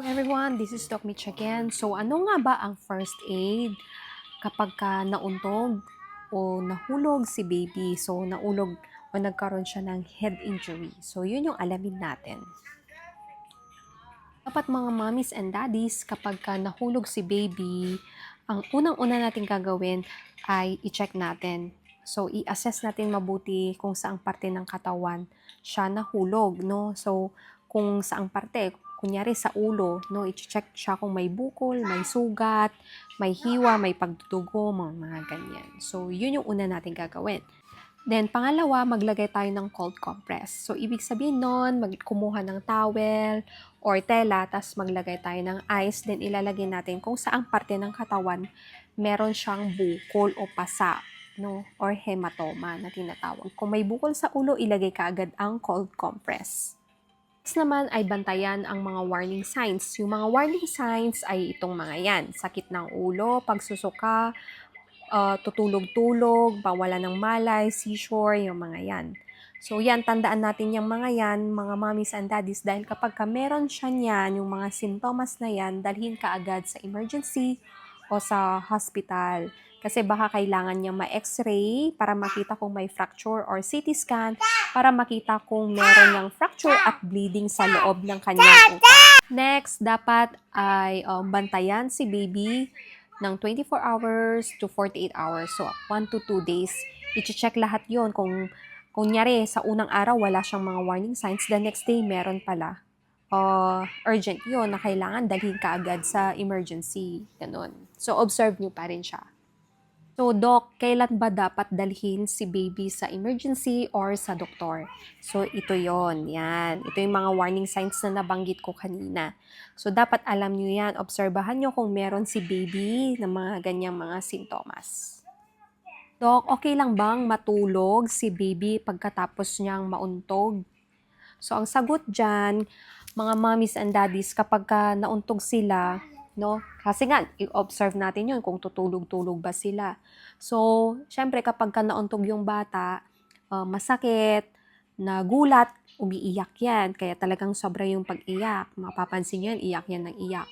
Everyone, this is Doc Mitch again. So ano nga ba ang first aid kapag ka nauntog o nahulog si baby? So naulog o nagkaroon siya ng head injury. So yun yung alamin natin. Dapat mga mommies and daddies, kapag ka nahulog si baby, ang unang-una natin gagawin ay i-check natin. So, i-assess natin mabuti kung saang parte ng katawan siya nahulog, no? So, kung saang parte, kunyari sa ulo, no, i-check siya kung may bukol, may sugat, may hiwa, may pagdudugo, mga, mga ganyan. So, yun yung una natin gagawin. Then, pangalawa, maglagay tayo ng cold compress. So, ibig sabihin nun, magkumuha ng towel or tela, tas maglagay tayo ng ice, then ilalagay natin kung saang parte ng katawan meron siyang bukol o pasa, no? Or hematoma na tinatawag. Kung may bukol sa ulo, ilagay ka agad ang cold compress. Next naman ay bantayan ang mga warning signs. Yung mga warning signs ay itong mga yan. Sakit ng ulo, pagsusuka, uh, tutulog-tulog, bawala ng malay, seizure, yung mga yan. So yan, tandaan natin yung mga yan, mga mommies and daddies, dahil kapag ka meron siya niyan, yung mga sintomas na yan, dalhin ka agad sa emergency o sa hospital. Kasi baka kailangan niya ma-x-ray para makita kung may fracture or CT scan para makita kung meron niyang fracture at bleeding sa loob ng kanyang utak. Next, dapat ay um, bantayan si baby ng 24 hours to 48 hours. So, 1 to 2 days. I-check lahat yon kung kunyari sa unang araw wala siyang mga warning signs, the next day meron pala. Uh, urgent yon na kailangan dalhin ka agad sa emergency. Ganun. So, observe nyo pa rin siya. So, Doc, kailan ba dapat dalhin si baby sa emergency or sa doktor? So, ito yon Yan. Ito yung mga warning signs na nabanggit ko kanina. So, dapat alam nyo yan. Obserbahan nyo kung meron si baby ng mga ganyang mga sintomas. Doc, okay lang bang matulog si baby pagkatapos niyang mauntog? So, ang sagot dyan, mga mommies and daddies, kapag ka nauntog sila, no? Kasi nga, i-observe natin yun kung tutulog-tulog ba sila. So, syempre kapag ka nauntog yung bata, uh, masakit, nagulat, umiiyak yan. Kaya talagang sobra yung pag-iyak. Mapapansin nyo yan, iyak yan ng iyak.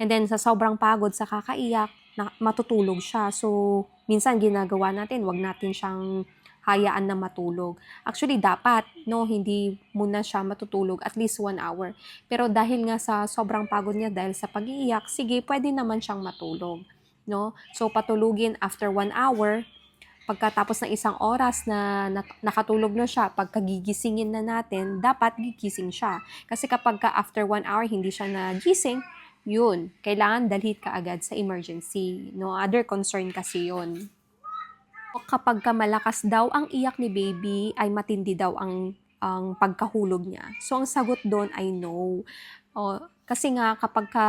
And then, sa sobrang pagod sa kakaiyak, na, matutulog siya. So, minsan ginagawa natin, wag natin siyang hayaan na matulog. Actually, dapat, no, hindi muna siya matutulog at least one hour. Pero dahil nga sa sobrang pagod niya, dahil sa pag-iiyak, sige, pwede naman siyang matulog. No? So, patulugin after one hour, pagkatapos ng isang oras na nakatulog na siya, pagkagigisingin na natin, dapat gigising siya. Kasi kapag ka after one hour hindi siya nagising, yun, kailangan dalhin ka agad sa emergency. No other concern kasi yun. Kapag ka malakas daw ang iyak ni baby, ay matindi daw ang ang pagkahulog niya. So ang sagot doon ay no. O, kasi nga kapag ka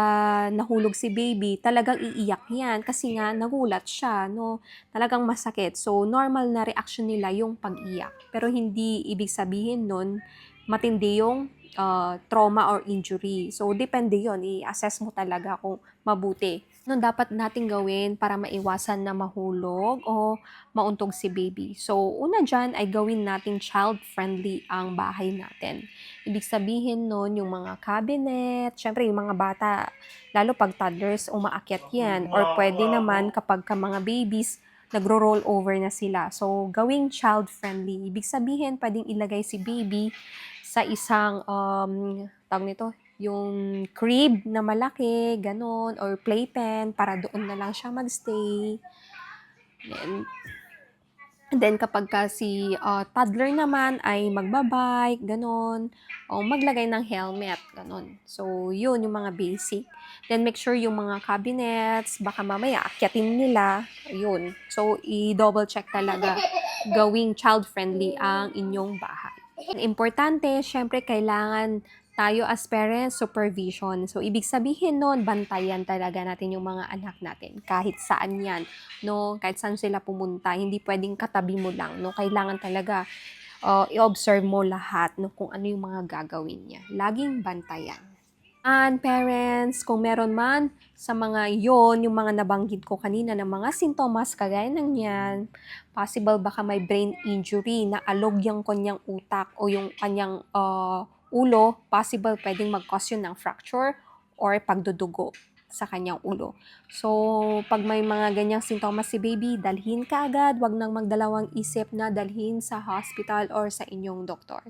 nahulog si baby, talagang iiyak yan kasi nga nagulat siya, no? Talagang masakit. So normal na reaction nila yung pag-iyak. Pero hindi ibig sabihin nun matindi yung uh, trauma or injury. So, depende yon I-assess mo talaga kung mabuti. Ano dapat nating gawin para maiwasan na mahulog o mauntog si baby? So, una dyan ay gawin nating child-friendly ang bahay natin. Ibig sabihin nun, yung mga cabinet, syempre yung mga bata, lalo pag toddlers, umaakyat yan. Or pwede naman kapag ka mga babies, nagro-roll over na sila. So, gawing child-friendly. Ibig sabihin, pwedeng ilagay si baby sa isang, um, tawag nito, yung crib na malaki, ganun, or playpen, para doon na lang siya magstay. Then, then kapag ka si uh, toddler naman ay magbabike, ganun, o maglagay ng helmet, ganun. So, yun yung mga basic. Then, make sure yung mga cabinets, baka mamaya akyatin nila, yun. So, i-double check talaga gawing child-friendly ang inyong bahay. Importante, syempre, kailangan tayo as parents, supervision. So, ibig sabihin nun, bantayan talaga natin yung mga anak natin. Kahit saan yan, no? Kahit saan sila pumunta, hindi pwedeng katabi mo lang, no? Kailangan talaga uh, i-observe mo lahat, no? Kung ano yung mga gagawin niya. Laging bantayan. And parents, kung meron man sa mga yon yung mga nabanggit ko kanina ng mga sintomas kagaya ng yan, possible baka may brain injury na alog yung kanyang utak o yung kanyang uh, ulo, possible pwedeng mag-cause yun ng fracture or pagdudugo sa kanyang ulo. So, pag may mga ganyang sintomas si baby, dalhin ka agad. Huwag nang magdalawang isip na dalhin sa hospital or sa inyong doktor.